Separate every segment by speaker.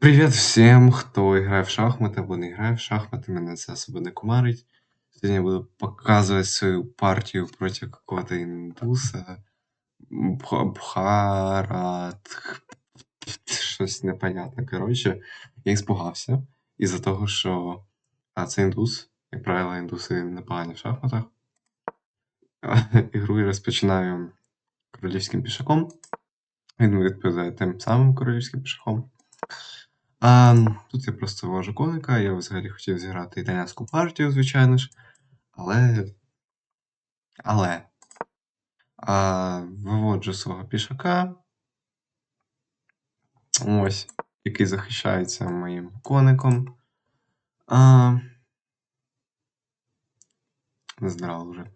Speaker 1: Привіт всім, хто грає в шахмати або не грає в шахмати, мене це особо не кумарить. Сьогодні я буду показувати свою партію проти какого-то індуса. Бха- Бхарат. Щось непонятне. Коротше, я іспугався із-за того, що а, це індус. Як правило, індуси непогані в шахматах. Ігру я розпочинаю королівським пішаком. Він відповідає тим самим королівським пішаком. А, тут я просто ввожу коника, я взагалі хотів зіграти італійську партію, звичайно ж. Але. Але. А, виводжу свого пішака. Ось, який захищається моїм коником. А, не збирав вже.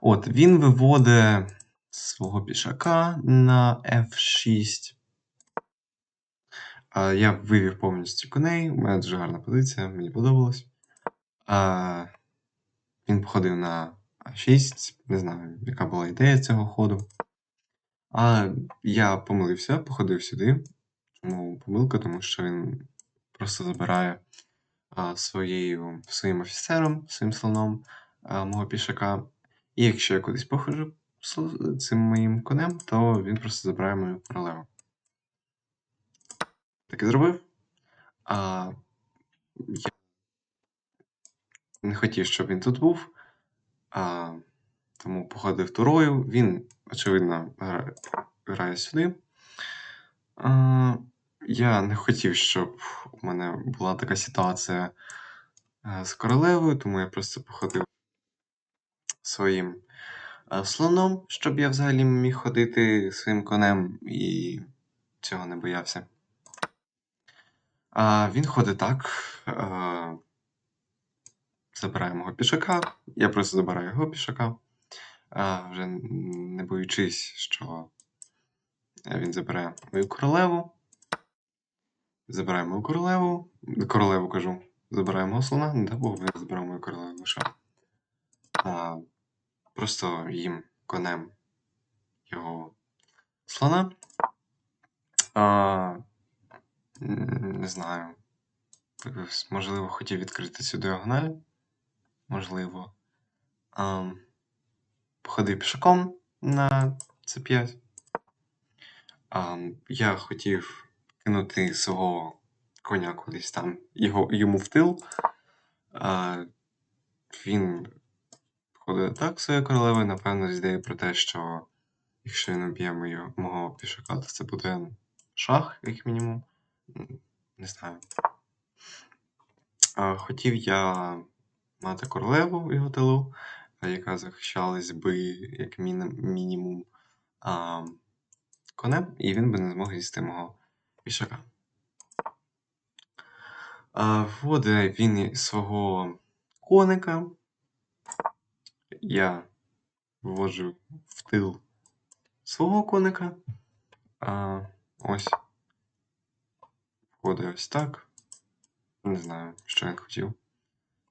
Speaker 1: От, він виводить свого пішака на F6. Я вивів повністю коней. У мене дуже гарна позиція, мені подобалось. Він походив на А6, не знаю, яка була ідея цього ходу. А я помилився, походив сюди. Чому помилка? Тому що він просто забирає а, своєю, своїм офіцером, своїм слоном а, мого пішака. І якщо я кудись походжу з цим моїм конем, то він просто забирає мою королеву. Так і зробив. А, я не хотів, щоб він тут був. А, тому походив турою. Він, очевидно, грає, сюди. А, я не хотів, щоб у мене була така ситуація е, з королевою, тому я просто походив своїм е, слоном, щоб я взагалі міг ходити своїм конем і цього не боявся. А, він ходить так. А, забирає мого пішака. Я просто забираю його пішака. А, вже не боючись, що він забере мою королеву. Забирає мою королеву. Королеву кажу. Забираємо слона, не дай Бог, він забирав мою королеву лише. Просто їм конем його слона. А, знаю. Можливо, хотів відкрити цю діагональ. Можливо. А, походив пішаком на c5. А, я хотів кинути свого коня кудись там його, йому в тил. А, він ходить так своєю королевою, напевно, з ідеєю про те, що якщо він об'є мого пішака, то це буде шах, як мінімум. Не знаю. Хотів я мати королеву в його тилу, яка захищалась би, як мінімум, конем, і він би не змог з'їсти мого пішака. Вводить він свого коника. Я вводжу в тил свого коника. Ось. Входить ось так. Не знаю, що він хотів.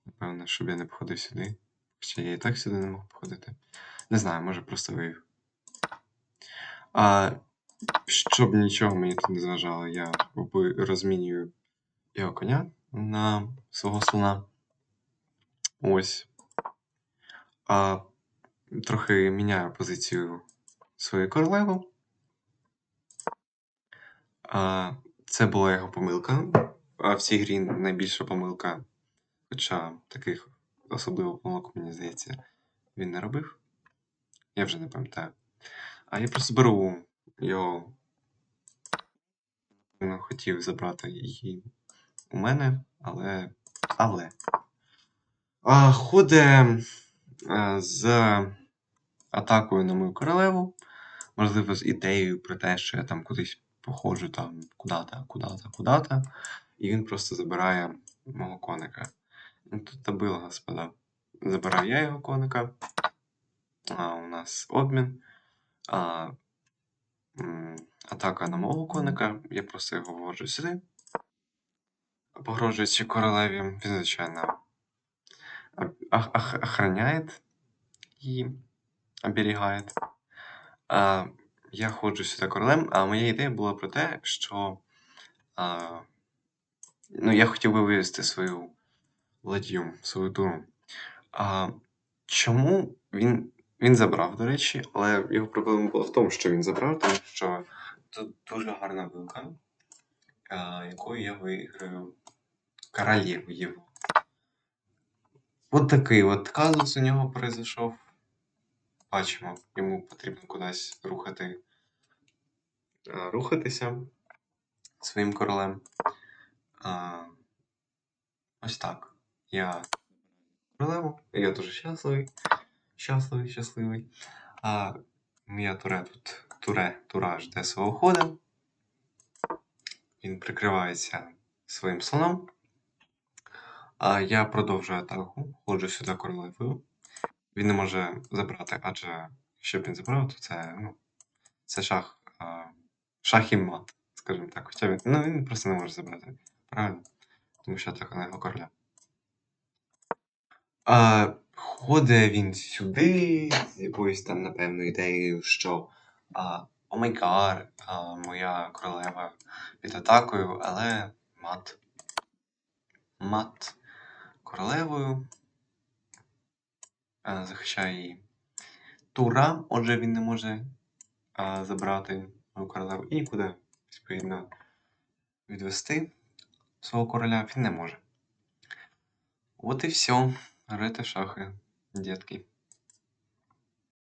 Speaker 1: Напевно, щоб я не походив сюди. Хоча я і так сюди не мог походити. Не знаю, може просто вивів. А щоб нічого мені тут не зважало, я розмінюю його коня на свого слона. Ось. А, Трохи міняю позицію своєї королеви. А, Це була його помилка. А в цій грі найбільша помилка. Хоча таких особливо помилок, мені здається, він не робив. Я вже не пам'ятаю. А я просто беру його. Хотів забрати її у мене, але. Але. А, Ходить з атакою на мою королеву. Можливо, з ідеєю про те, що я там кудись походжу там куди-то, куди-то, куди-то. І він просто забирає мого коника. Ну, тут табила, господа. Забираю я його коника. А, У нас обмін. А, Атака на мого коника. Я просто його ввожу сюди. Погрожуючи королеві, він, звичайно, охраняє і оберігає. Я ходжу сюди королем, а моя ідея була про те, що а, Ну, я хотів би вивести свою ладью, свою туру. А, чому він. Він забрав, до речі, але його проблема була в тому, що він забрав, тому що тут дуже гарна вилка, а, якою я виграю королеву його. От такий от казус у нього произойшов. Бачимо, йому потрібно кудись рухати, рухатися своїм королем. А, ось так. Я королеву, я дуже щасливий. Щасливий, щасливий. А моя туре тут туре, тура жде свого ходу. Він прикривається своїм слоном. А я продовжую атаку, ходжу сюди королевою. Він не може забрати, адже якщо б він забрав, то це, ну, це шах. Шах і мат, скажімо так. Хоча він, ну, він просто не може забрати. Правильно? Тому що атака на його короля. А, ходить він сюди з якоюсь там, напевно, ідеєю, що а, о май гад, а, моя королева під атакою, але мат. Мат королевою. А, захищає її тура, отже, він не може а, забрати королеву і нікуди, відповідно, відвести свого короля він не може. От і все. Грайте в шахи, дітки.